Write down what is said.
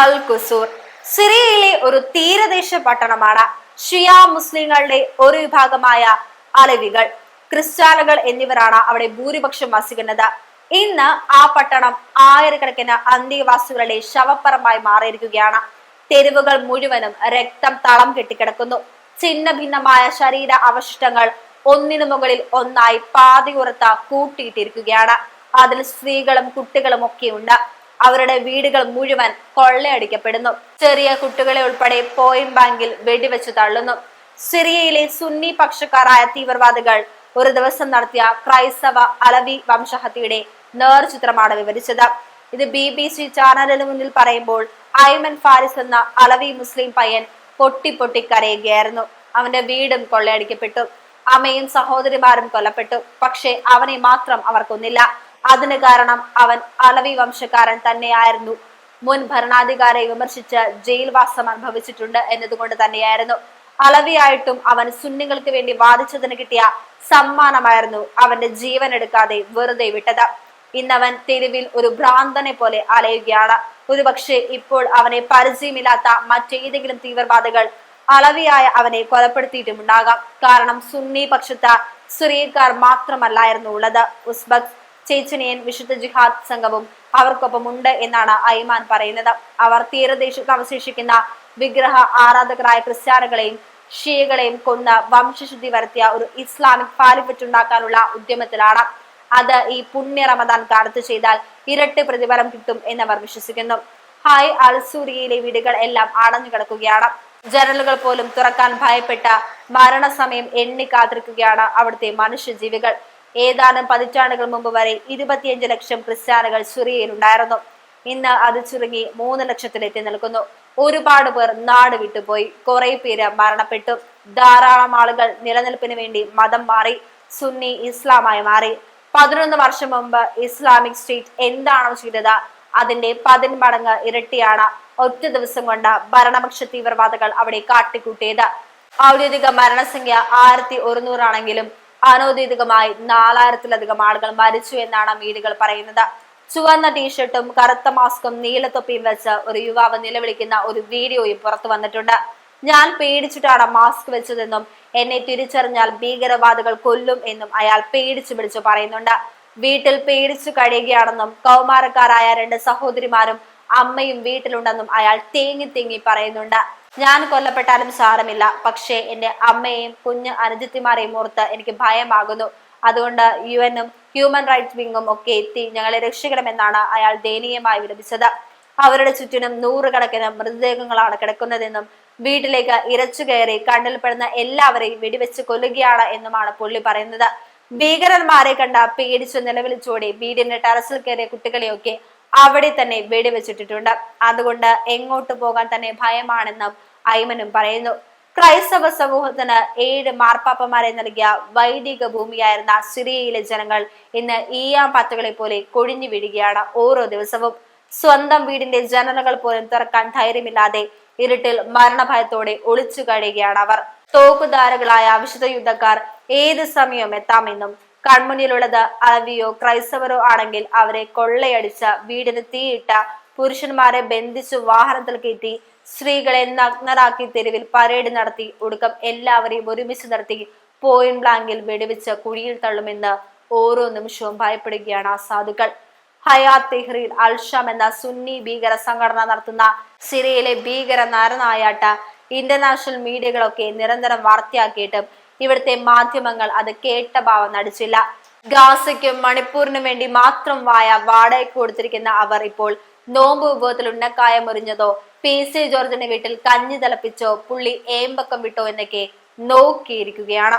അൽ ഖുസൂർ സിറിയയിലെ ഒരു തീരദേശ പട്ടണമാണ് ഷിയ മുസ്ലിങ്ങളുടെ ഒരു വിഭാഗമായ അലവികൾ. ക്രിസ്ത്യാനികൾ എന്നിവരാണ് അവിടെ ഭൂരിപക്ഷം വസിക്കുന്നത്. ഇന്ന് ആ പട്ടണം ആയിരക്കണക്കിന് അന്ത്യവാസികളുടെ ശവപ്പറമ്പായി മാറിയിരിക്കുകയാണ്. തെരുവുകൾ മുഴുവനും രക്തം തളം കെട്ടിക്കിടക്കുന്നു. ഛിന്ന ഭിന്നമായ ശരീര അവശിഷ്ടങ്ങൾ ഒന്നിനു മുകളിൽ ഒന്നായി പാതിയുറത്ത കൂട്ടിയിട്ടിരിക്കുകയാണ്. അതിൽ സ്ത്രീകളും കുട്ടികളും ഒക്കെയുണ്ട് അവരുടെ വീടുകൾ മുഴുവൻ കൊള്ളയടിക്കപ്പെടുന്നു. ചെറിയ കുട്ടികളെ ഉൾപ്പെടെ പോയിന്റ് ബാങ്കിൽ വെടിവെച്ച് തള്ളുന്നു. സിറിയയിലെ സുന്നി പക്ഷക്കാരായ തീവ്രവാദികൾ ഒരു ദിവസം നടത്തിയ ക്രൈസ്തവ അലവി വംശഹത്യയുടെ നേർചിത്രമാണ് വിവരിച്ചത്. ഇത് ബി ബി സി ചാനലിന് മുന്നിൽ പറയുമ്പോൾ ഐമൻ ഫാരിസ് എന്ന അലവി മുസ്ലിം പയ്യൻ പൊട്ടി പൊട്ടി കരയുകയായിരുന്നു അവന്റെ വീടും കൊള്ളയടിക്കപ്പെട്ടു. അമ്മയും സഹോദരിമാരും കൊല്ലപ്പെട്ടു. പക്ഷേ അവനെ മാത്രം അവർ കൊന്നില്ല അതിന് കാരണം അവൻ അലവി വംശക്കാരൻ തന്നെയായിരുന്നു. മുൻ ഭരണാധികാരിയെ വിമർശിച്ച് ജയിൽവാസം അനുഭവിച്ചിട്ടുണ്ട് എന്നതുകൊണ്ട് തന്നെയായിരുന്നു. അളവിയായിട്ടും അവൻ സുന്നികൾക്ക് വേണ്ടി വാദിച്ചതിന് കിട്ടിയ സമ്മാനമായിരുന്നു അവന്റെ ജീവൻ എടുക്കാതെ വെറുതെ വിട്ടത്. ഇന്നവൻ തെരുവിൽ ഒരു ഭ്രാന്തനെ പോലെ അലയുകയാണ്. ഒരുപക്ഷെ ഇപ്പോൾ അവനെ പരിചയമില്ലാത്ത മറ്റേതെങ്കിലും തീവ്രവാദികൾ അളവിയായ അവനെ കൊലപ്പെടുത്തിയിട്ടുമുണ്ടാകാം. കാരണം സുന്നി പക്ഷത്ത് സിറിയക്കാർ മാത്രമല്ലായിരുന്നു ഉള്ളത്. ഉസ്ബക് ചേച്ചനിയൻ വിശുദ്ധ ജിഹാദ് സംഘവും അവർക്കൊപ്പം ഉണ്ട് എന്നാണ് അയ്മാൻ പറയുന്നത്. അവർ തീരദേശത്ത് അവശേഷിക്കുന്ന വിഗ്രഹ ആരാധകരായ ക്രിസ്ത്യാനികളെയും ഷിയകളെയും കൊന്ന് വംശശുദ്ധി വരുത്തിയ ഒരു ഇസ്ലാമിക് പാലിഫറ്റ് ഉണ്ടാക്കാനുള്ള ഉദ്യമത്തിലാണ്. അത് ഈ പുണ്യ റമദാൻ കാലത്ത് ചെയ്താൽ ഇരട്ടി പ്രതിഫലം കിട്ടും എന്നവർ വിശ്വസിക്കുന്നു. ഹായ് അൽസൂരിയയിലെ വീടുകൾ എല്ലാം അടഞ്ഞു കിടക്കുകയാണ്. ജനലുകൾ പോലും തുറക്കാൻ ഭയപ്പെട്ട മരണസമയം എണ്ണി കാത്തിരിക്കുകയാണ് അവിടുത്തെ മനുഷ്യജീവികൾ. ഏതാനും പതിറ്റാണ്ടുകൾ മുമ്പ് വരെ ഇരുപത്തിയഞ്ച് ലക്ഷം ക്രിസ്ത്യാനികൾ സിറിയയിലുണ്ടായിരുന്നു. ഇന്ന് അത് ചുരുങ്ങി മൂന്ന് ലക്ഷത്തിലെത്തി നിൽക്കുന്നു. ഒരുപാട് പേർ നാട് വിട്ടുപോയി കുറെ പേര് മരണപ്പെട്ടു. ധാരാളം ആളുകൾ നിലനിൽപ്പിന് വേണ്ടി മതം മാറി സുന്നി ഇസ്ലാമായി മാറി. പതിനൊന്ന് വർഷം മുമ്പ് ഇസ്ലാമിക് സ്റ്റേറ്റ് എന്താണോ ചെയ്തത് അതിന്റെ പതിന്മടങ്ങ് ഇരട്ടിയാണ് ഒറ്റ ദിവസം കൊണ്ട് ഭരണപക്ഷ തീവ്രവാദികൾ അവിടെ കാട്ടിക്കൂട്ടിയത്. ഔദ്യോഗിക മരണസംഖ്യ ആയിരത്തി ഒരുന്നൂറാണെങ്കിലും അനൗദ്യോഗികമായി നാലായിരത്തിലധികം ആളുകൾ മരിച്ചു എന്നാണ് മീഡിയകൾ പറയുന്നത്. ചുവന്ന ടീഷർട്ടും കറുത്ത മാസ്കും നീലത്തൊപ്പിയും വെച്ച് ഒരു യുവാവ് നിലവിളിക്കുന്ന ഒരു വീഡിയോയും പുറത്തു വന്നിട്ടുണ്ട്. ഞാൻ പേടിച്ചിട്ടാണ് മാസ്ക് വെച്ചതെന്നും എന്നെ തിരിച്ചറിഞ്ഞാൽ ഭീകരവാദികൾ കൊല്ലും എന്നും അയാൾ പേടിച്ചു പിടിച്ചു പറയുന്നുണ്ട്. വീട്ടിൽ പേടിച്ചു കഴിയുകയാണെന്നും കൗമാരക്കാരായ രണ്ട് സഹോദരിമാരും അമ്മയും വീട്ടിലുണ്ടെന്നും അയാൾ തേങ്ങി തേങ്ങി പറയുന്നുണ്ട്. ഞാൻ കൊല്ലപ്പെട്ടാലും സാരമില്ല. പക്ഷേ എന്റെ അമ്മയെയും കുഞ്ഞ് അനുജിത്തിമാരെയും ഓർത്ത് എനിക്ക് ഭയമാകുന്നു. അതുകൊണ്ട് യു എനും ഹ്യൂമൻ റൈറ്റ്സ് വിങ്ങും ഒക്കെ എത്തി ഞങ്ങളെ രക്ഷിക്കണമെന്നാണ് അയാൾ ദയനീയമായി വിലപിച്ചത്. അവരുടെ ചുറ്റിനും നൂറുകണക്കിന് മൃതദേഹങ്ങളാണ് കിടക്കുന്നതെന്നും വീട്ടിലേക്ക് ഇരച്ചു കയറി കണ്ണിൽപ്പെടുന്ന എല്ലാവരെയും വെടിവെച്ച് കൊല്ലുകയാണ് എന്നുമാണ് പുള്ളി പറയുന്നത്. ഭീകരന്മാരെ കണ്ട പേടിച്ചു നിലവിളിച്ചോടി വീടിന്റെ ടെറസിൽ കയറിയ കുട്ടികളെയൊക്കെ അവിടെ തന്നെ വെടിവെച്ചിട്ടിട്ടുണ്ട്. അതുകൊണ്ട് എങ്ങോട്ട് പോകാൻ തന്നെ ഭയമാണെന്നും ഐമനും പറയുന്നു. ക്രൈസ്തവ സമൂഹത്തിന് ഏഴ് മാർപ്പാപ്പമാരെ നൽകിയ വൈദിക ഭൂമിയായിരുന്ന സിറിയയിലെ ജനങ്ങൾ ഇന്ന് ഈയാം പത്തുകളെ പോലെ കൊഴിഞ്ഞു വീഴുകയാണ് ഓരോ ദിവസവും. സ്വന്തം വീടിന്റെ ജനലുകൾ പോലും തുറക്കാൻ ധൈര്യമില്ലാതെ ഇരുട്ടിൽ മരണഭയത്തോടെ ഒളിച്ചു കഴിയുകയാണ് അവർ. തോക്കുധാരകളായ വിശുദ്ധ യുദ്ധക്കാർ ഏത് സമയവും എത്താമെന്നും കൺമുന്നിലുള്ളത് അലവിയോ ക്രൈസ്തവരോ ആണെങ്കിൽ അവരെ കൊള്ളയടിച്ച വീടിന് തീയിട്ട പുരുഷന്മാരെ ബന്ധിച്ചു വാഹനത്തിൽ കയറ്റി സ്ത്രീകളെ നഗ്നരാക്കി തെരുവിൽ പരേഡ് നടത്തി ഒടുക്കം എല്ലാവരെയും ഒരുമിച്ച് നിർത്തി പോയിന്റ് ബ്ലാങ്കിൽ വെടിവെച്ച് കുഴിയിൽ തള്ളുമെന്ന് ഓരോ നിമിഷവും ഭയപ്പെടുകയാണ് ആ സാധുക്കൾ. ഹയാത്ത് തെഹ്രീർ അൽഷാം എന്ന സുന്നി ഭീകര സംഘടന നടത്തുന്ന സിറിയയിലെ ഭീകര നരനായാട്ട ഇന്റർനാഷണൽ മീഡിയകളൊക്കെ നിരന്തരം വാർത്തയാക്കിയിട്ടും ഇവിടുത്തെ മാധ്യമങ്ങൾ അത് കേട്ട ഭാവം നടിച്ചില്ല. ഗാസയ്ക്കും മണിപ്പൂരിനും വേണ്ടി മാത്രം വായ വാടകയ്ക്ക് കൊടുത്തിരിക്കുന്ന അവർ ഇപ്പോൾ നോമ്പ് വിഭവത്തിൽ ഉണ്ണക്കായ മുറിഞ്ഞതോ പി സി ജോർജിന്റെ വീട്ടിൽ കഞ്ഞി തിളപ്പിച്ചോ പുള്ളി ഏമ്പക്കം വിട്ടോ എന്നൊക്കെ നോക്കിയിരിക്കുകയാണ്.